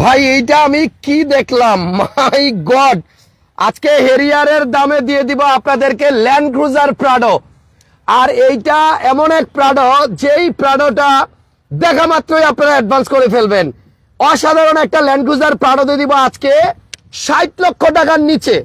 ভাই, এইটা আমি কি দেখলাম? মাই গড আজকে হেরিয়ারের দামে দিয়ে দিব আপনাদেরকে ল্যান্ড ক্রুজার প্রাডো আর এইটা এমন এক প্রাডো যেই প্রাডোটা দেখা মাত্রই আপনারা অ্যাডভান্স করে ফেলবেন। অসাধারণ একটা ল্যান্ড ক্রুজার প্রাডো দিয়ে দিব আজকে। ষাট লক্ষ টাকার নিচে,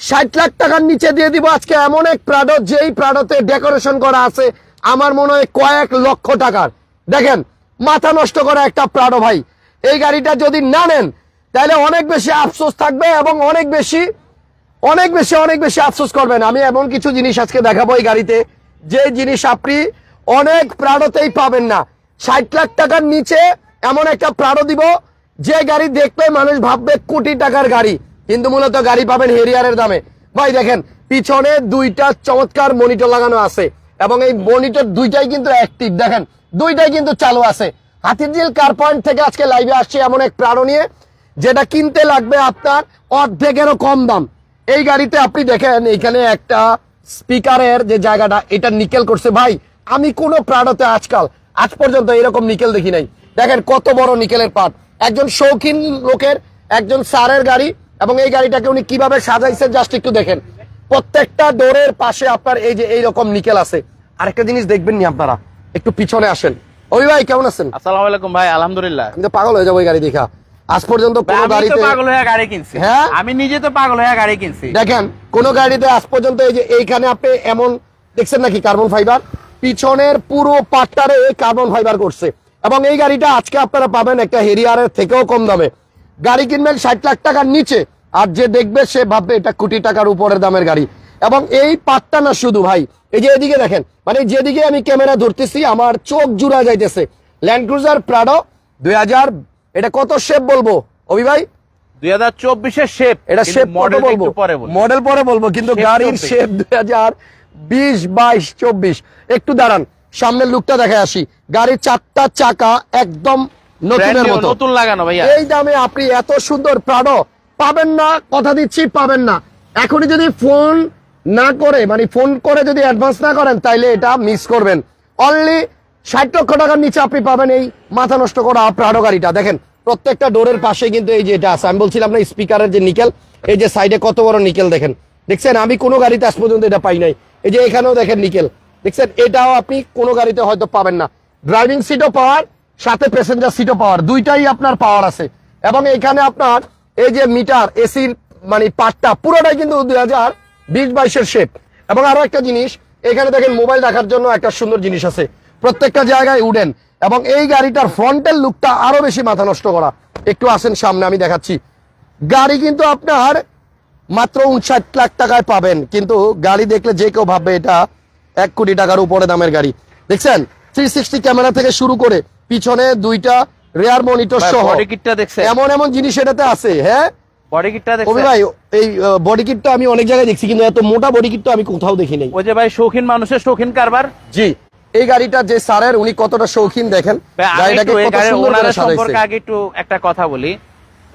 ষাট লাখ টাকার নিচে দিয়ে দিব আজকে এমন এক প্রাডো যেই প্রাডোতে ডেকোরেশন করা আছে। আমার মনে হয় কয়েক লক্ষ টাকার। দেখেন, মাথা নষ্ট করা একটা প্রাডো ভাই। এই গাড়িটা যদি না নেন, তাহলে অনেক বেশি আফসোস থাকবে এবং অনেক বেশি অনেক বেশি অনেক বেশি আফসোস করবেন। আমি এমন কিছু জিনিস আজকে দেখাবো এই গাড়িতে, যে জিনিস আপনি অনেক প্রাড়তেই পাবেন না। ষাট লাখ টাকার নিচে এমন একটা প্রাড়ো দিব, যে গাড়ি দেখলে মানুষ ভাববে কোটি টাকার গাড়ি, কিন্তু মূলত গাড়ি পাবেন হেরিয়ারের দামে। ভাই, দেখেন, পিছনে দুইটা চমৎকার মনিটর লাগানো আছে, এবং এই মনিটর দুইটাই কিন্তু অ্যাক্টিভ দেখেন, দুইটাই কিন্তু চালু আছে। হাতিরঝিল কার পয়েন্ট থেকে আজকে লাইভে আসছে এমন এক প্রাড়ো নিয়ে, যেটা কিনতে লাগবে আপনার অর্ধেকেরও কম দাম। এই গাড়িতে আপনি দেখেন, এখানে একটা স্পিকারের যে জায়গাটা, এটা নিকেল করছে। ভাই, আমি কোনো প্রাণতে আজকাল, আজ পর্যন্ত এরকম নিকেল দেখি নাই। দেখেন কত বড় নিকেলের পার্ট একজন শৌখিন লোকের, একজন স্যারের গাড়ি, এবং এই গাড়িটাকে উনি কীভাবে সাজাইছেন জাস্ট একটু দেখেন। প্রত্যেকটা ডোরের পাশে আপনার এই যে এইরকম নিকেল আছে। আরেকটা জিনিস দেখবেন নি আপনারা? একটু পিছনে আসেন। ওই ভাই কেমন আছেন? আসসালামু আলাইকুম ভাই আলহামদুলিল্লাহ। আমি তো পাগল হয়ে যাব এই গাড়ি দেখা। আজ পর্যন্ত কোনো আমি তো গাড়িতে পাগল হয়ে গাড়ি কিনছি। হ্যাঁ? আমি নিজে তো পাগল হয়ে গাড়ি কিনছি। দেখেন কোন গাড়িতে আজ পর্যন্ত এই যে এইখানে আপনি এমন দেখছেন নাকি কার্বন ফাইবার? পিছনের পুরো পাটটারে কার্বন ফাইবার করছে। এবং এই গাড়িটা আজকে আপনারা পাবেন একটা হেরিয়ারের থেকেও কম দামে। গাড়ি কিনবেন ষাট লাখ টাকার নিচে। আর যে দেখবে সে ভাববে এটা কোটি টাকার উপরের দামের গাড়ি। এবং এই পাটটা না শুধু ভাই এই যে এদিকে দেখেন মানে যেদিকে আমি ক্যামেরা ধরতেছি আমার চোখ জুড়া যাইতেছে। ল্যান্ড ক্রুজার প্রাডো দুই হাজার এটা কত শেপ বলব? অভি ভাই? দুই হাজার চব্বিশের শেপ এটা শেপ মডেল মডেল বলব? মডেল পরে বলব। কিন্তু গাড়ির শেপ দুই হাজার বিশ বাইশ চব্বিশ। একটু দাঁড়ান সামনের লুকটা দেখে আসি। গাড়ির চারটা চাকা একদম নতুনের মতো। নতুন লাগানো ভাইয়া। এই দামে আপনি এত সুন্দর প্রাডো পাবেন না কথা দিচ্ছি পাবেন না। এখনই যদি ফোন না করে মানে ফোন করে যদি অ্যাডভান্স না করেন, তাইলে এটা মিস করবেন। অনলি ষাট লক্ষ টাকার নিচে আপনি পাবেন এই মাথা নষ্ট করা প্রাডো গাড়িটা। দেখেন, প্রত্যেকটা ডোরের পাশে কিন্তু এই যে এটা আছে। আমি বলছিলাম না স্পিকারের যে নিকেল, এই যে সাইডে কত বড় নিকেল দেখেন। দেখছেন, আমি কোনো গাড়িতে আজ পর্যন্ত এটা পাই নাই। এই যে এখানেও দেখেন নিকেল। দেখছেন, এটাও আপনি কোনো গাড়িতে হয়তো পাবেন না। ড্রাইভিং সিটও পাওয়ার, সাথে প্যাসেঞ্জার সিটও পাওয়ার। দুইটাই আপনার পাওয়ার আছে। এবং এখানে আপনার এই যে মিটার এসির মানে পার্টটা পুরোটাই কিন্তু দুই হাজার বিশ বাইশের শেপ এবং আরও একটা জিনিস এখানে দেখেন মোবাইল রাখার জন্য একটা সুন্দর জিনিস আছে। প্রত্যেকটা জায়গায় উডেন। এবং এই গাড়িটার ফ্রন্টের লুকটা আরও বেশি মাথা নষ্ট করা। একটু আসেন সামনে আমি দেখাচ্ছি। গাড়ি কিন্তু আপনার মাত্র উনষাট লাখ টাকায় পাবেন। কিন্তু গাড়ি দেখলে যে কেউ ভাববে এটা এক কোটি টাকার উপরে দামের গাড়ি। দেখছেন? থ্রি সিক্সটি ক্যামেরা থেকে শুরু করে পিছনে দুইটা রেয়ার মনিটর সহ? এমন এমন জিনিস এটাতে আছে হ্যাঁ? বডি কিটটা দেখছেন? ভাই এই বডি কিটটা আমি অনেক জায়গায় দেখছি কিন্তু এত মোটা বডি কিট তো আমি কোথাও দেখি নাই। ওই যে ভাই শৌখিন মানুষের শৌখিন কারবার? জি এই গাড়িটা যে স্যারের উনি কতটা শৌখিন দেখেন গাড়িটাকে কত সুন্দর সম্পর্কে আগে একটু একটা কথা বলি।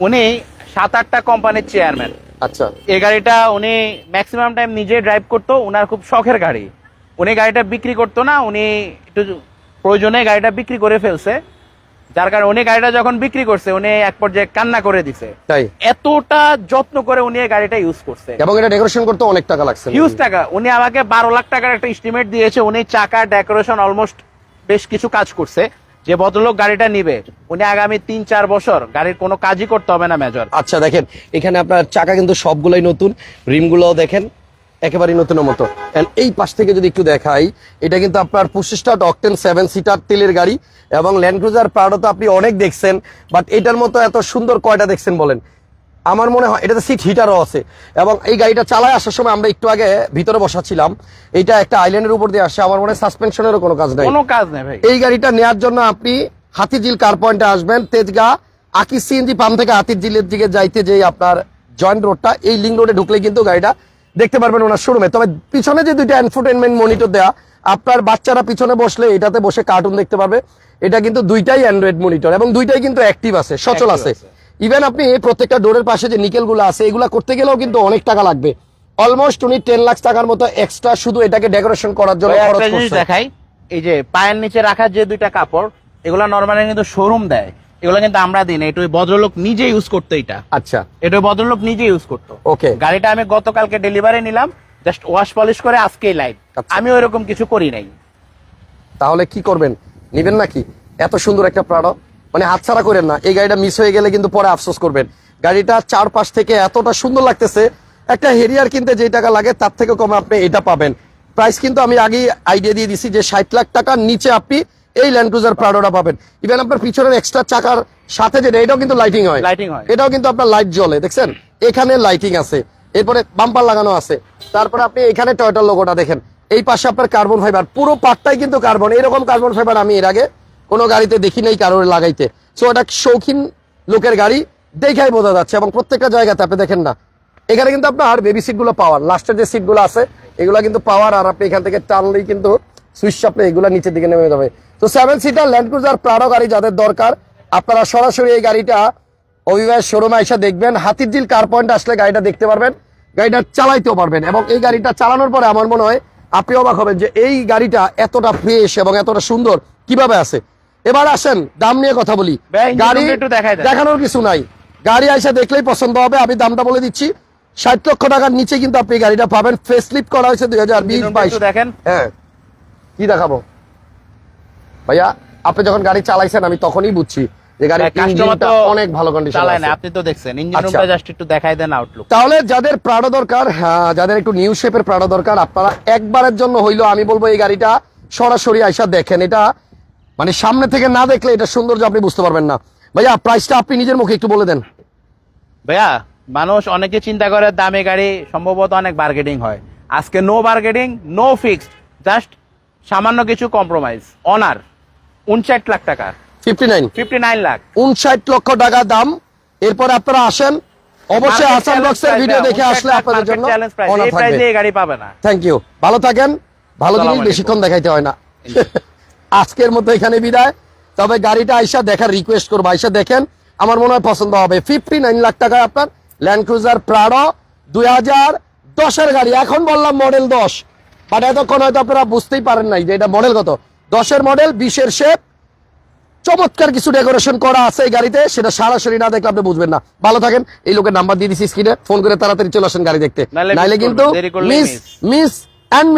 উনি সাত আটটা কোম্পানির চেয়ারম্যান আচ্ছা। এই গাড়িটা উনি ম্যাক্সিমাম টাইম নিজে ড্রাইভ করতো উনার খুব শখের গাড়ি। উনি গাড়িটা বিক্রি করতো না উনি একটু প্রয়োজনে গাড়িটা বিক্রি করে ফেলছে। যার কারণে উনি গাড়িটা যখন বিক্রি করছে উনি এক পর্যায়ে কান্না করে দিছে। তাই? এতটা যত্ন করে উনি গাড়িটা ইউজ করছে। এবং এটা ডেকোরেশন করতে অনেক টাকা লাগছে। হিউজ টাকা। উনি আমাকে বারো লাখ টাকার একটা এস্টিমেট দিয়েছে উনি চাকা ডেকোরেশন অলমোস্ট বেশ কিছু কাজ করছে যে ভদ্রলোক গাড়িটা নিবে। উনি আগামী তিন চার বছর গাড়ির কোনো কাজই করতে হবে না মেজর আচ্ছা দেখেন এখানে আপনার চাকা কিন্তু সবগুলোই নতুন রিমগুলোও দেখেন একেবারেই নতুনের মতো। এই পাশ থেকে যদি একটু দেখাই এটা কিন্তু আপনার পঁচিশটা অকটেন সেভেন সিটার তেলের গাড়ি এবং ল্যান্ড ক্রুজার প্রাডো তো আপনি অনেক দেখছেন বাট এটার মতো এত সুন্দর কয়টা দেখছেন বলেন? আমার মনে হয় এটাতে সিট হিটারও আছে। এবং এই গাড়িটা চালায় আসার সময় আমরা একটু আগে ভিতরে বসাচ্ছিলাম এটা একটা আইল্যান্ডের উপর দিয়ে আসে আমার মনে হয় সাসপেনশনেরও কোনো কাজ নাই। কোনো কাজ নেই ভাই। এই গাড়িটা নেওয়ার জন্য আপনি হাতিঝিল কার পয়েন্টে আসবেন তেজগা আকি সিএনজি পাম্প থেকে হাতিঝিলের দিকে যাইতে যে আপনার জয়েন্ট রোডটা এই লিঙ্ক রোডে ঢুকলে কিন্তু গাড়িটা দেখতে পারবেন ওনার শোরুমে। তবে পিছনে যে দুইটা এনফোটেনমেন্ট মনিটর দেওয়া আপনার বাচ্চারা পিছনে বসলে এটাতে বসে কার্টুন দেখতে পাবে এটা কিন্তু দুইটাই অ্যান্ড্রয়েড মনিটর এবং দুইটাই কিন্তু অ্যাক্টিভ আছে সচল আছে। ইভেন আপনি প্রত্যেকটা ডোরের পাশে যে নিকেলগুলো আছে এগুলা করতে গেলেও কিন্তু অনেক টাকা লাগবে। অলমোস্ট উনি টেন লাখ টাকার মতো এক্সট্রা শুধু এটাকে ডেকোরেশন করার জন্য খরচ দেখাই এই যে পায়ের নিচে রাখার যে দুইটা কাপড় এগুলা নর্মালি কিন্তু শোরুম দেয়। এগুলো কিন্তু আমরা দিই না এটা ওই ভদ্রলোক নিজে ইউজ করতো এটা। আচ্ছা। এটা ভদ্রলোক নিজে ইউজ করতো। ওকে গাড়িটা আমি গতকালকে ডেলিভারি নিলাম জাস্ট ওয়াশ পলিশ করে আজকেই লাইভ আচ্ছা। আমি ওইরকম কিছু করি নাই। তাহলে কি করবেন? নিবেন নাকি? এত সুন্দর একটা প্রাড়ো মানে হাতছাড়া করেন না। এই গাড়িটা মিস হয়ে গেলে কিন্তু পরে আফসোস করবেন। গাড়িটা চারপাশ থেকে এতটা সুন্দর লাগতেছে একটা হেরিয়ার কিনতে যে টাকা লাগে তার থেকে কমে আপনি এটা পাবেন। প্রাইস কিন্তু আমি আগেই আইডিয়া দিয়ে দিছি যে ষাট লাখ টাকার নিচে আপনি এই ল্যান্ড ক্রুজার প্রাডোটা পাবেন। ইভেন আপনার পিছনের এক্সট্রা চাকার সাথে যেটা এটাও কিন্তু লাইটিং হয়। Lighting হয়। এটাও কিন্তু আপনার লাইট জ্বলে দেখছেন? এখানে লাইটিং আছে এরপরে বাম্পার লাগানো আছে তারপরে আপনি এখানে টয়টার লোগোটা দেখেন। এই পাশে আপনার কার্বন ফাইবার পুরো পার্টটাই কিন্তু কার্বন এরকম কার্বন ফাইবার আমি এর আগে কোনো গাড়িতে দেখি নাই কারোর লাগাইতে। সো এটা শৌখিন লোকের গাড়ি দেখাই বোঝা যাচ্ছে এবং প্রত্যেকটা জায়গাতে আপনি দেখেন না। এখানে কিন্তু আপনার বেবি সিটগুলো পাওয়ার লাস্টের যে সিটগুলো আছে এগুলো কিন্তু পাওয়ার আর আপনি এখান থেকে টানলেই কিন্তু সুইচ চাপলে এগুলো নিচের দিকে নেমে যাবে। তো seven seater Land Cruiser Prado গাড়ি যাদের দরকার আপনারা সরাসরি এই গাড়িটা অভিবাস শোরুমে এসে দেখবেন। হাতিরঝিল কার পয়েন্ট আসলে গাড়িটা দেখতে পারবেন গাড়িটা চালাইতেও পারবেন এবং এই গাড়িটা চালানোর পরে আমার মনে হয় আপনি অবাক হবেন যে এই গাড়িটা এতটা ফ্রেশ এবং এতটা সুন্দর কীভাবে আছে। এবার আসেন দাম নিয়ে কথা বলি। গাড়ি দেখানোর কিছু নাই। গাড়ি আইসা দেখলেই পছন্দ হবে আমি দামটা বলে দিচ্ছি। ষাট লক্ষ টাকার নিচে কিন্তু আপনি গাড়িটা পাবেন। ফেস লিফট করা হয়েছে দুই হাজার বিশ বাইশ দেখেন। হ্যাঁ। কি দেখাবো? ভাইয়া আপনি যখন গাড়ি চালাইছেন আমি তখনই বুঝছি যে গাড়ির ইঞ্জিনটা অনেক ভালো কন্ডিশন না আপনি তো দেখছেন ইঞ্জিন। রুমটা জাস্ট একটু দেখাই দেন আউটলুক তাহলে যাদের প্রাড়ো দরকার হ্যাঁ, যাদের একটু নিউ শেপের প্রাড়ো দরকার আপনারা একবারের জন্য হইল আমি বলব এই গাড়িটা সরাসরি আইসা দেখেন। এটা মানে সামনে থেকে না দেখলে এটা সৌন্দর্য আপনি বুঝতে পারবেন না। ভাইয়া প্রাইসটা আপনি নিজের মুখে একটু বলে দেন। ভাইয়া মানুষ অনেকে চিন্তা করে দামে গাড়ি সম্ভবত অনেক বার্গেটিং হয়। আজকে no bargaining no fixed just সামান্য কিছু কম্প্রোমাইজ অনার উনষাট লাখ টাকা। Fifty nine fifty nine lakh. উনষাট লক্ষ টাকা দাম। এরপর আপনারা আসেন। অবশ্যই বক্সের ভিডিও দেখে আসলে আপনাদের জন্য অনার থাকবে। এই গাড়ি পাবে না। থ্যাংক ইউ ভালো থাকেন। ভালো জিনিস বেশিক্ষণ দেখাইতে হয় না। আজকের মতো এখানে বিদায়। তবে গাড়িটা আইসা দেখার রিকোয়েস্ট করব। আইসা দেখেন। আমার মনে হয় পছন্দ হবে। ফিফটি নাইন লাখ টাকায় আপনার ল্যান্ড ক্রুজার প্রাড়ো দুই হাজার দশের গাড়ি। এখন বললাম মডেল দশ। বাট এতক্ষণ হয়তো আপনারা বুঝতেই পারেন নাই যে এটা মডেল কত। দশের মডেল বিশের শেপ চমৎকার কিছু ডেকোরেশন করা আছে এই গাড়িতে সেটা সরাসরি না দেখলে আপনি বুঝবেন না। ভালো থাকেন এই লোকের নাম্বার দিয়ে দিচ্ছি স্ক্রিনে ফোন করে তাড়াতাড়ি চলে আসেন গাড়ি দেখতে। নাইলে কিন্তু মিস। Miss and